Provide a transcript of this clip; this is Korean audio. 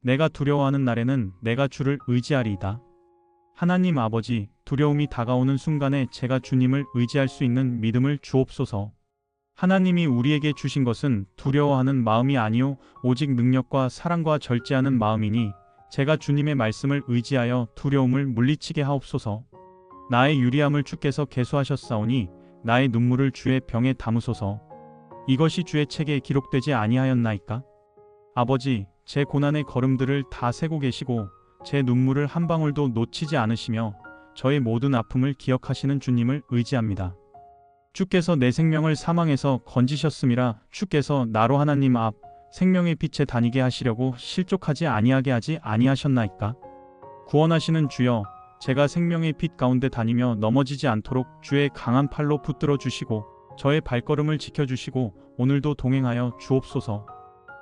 내가 두려워하는 날에는 내가 주를 의지하리이다. 하나님 아버지, 두려움이 다가오는 순간에 제가 주님을 의지할 수 있는 믿음을 주옵소서. 하나님이 우리에게 주신 것은 두려워하는 마음이 아니요 오직 능력과 사랑과 절제하는 마음이니 제가 주님의 말씀을 의지하여 두려움을 물리치게 하옵소서. 나의 유리함을 주께서 개수하셨사오니 나의 눈물을 주의 병에 담으소서. 이것이 주의 책에 기록되지 아니하였나이까? 아버지, 제 고난의 걸음들을 다 세고 계시고 제 눈물을 한 방울도 놓치지 않으시며 저의 모든 아픔을 기억하시는 주님을 의지합니다. 주께서 내 생명을 사망에서 건지셨음이라 주께서 나로 하나님 앞 생명의 빛에 다니게 하시려고 실족하지 아니하게 하지 아니하셨나이까? 구원하시는 주여, 제가 생명의 빛 가운데 다니며 넘어지지 않도록 주의 강한 팔로 붙들어 주시고 저의 발걸음을 지켜 주시고 오늘도 동행하여 주옵소서.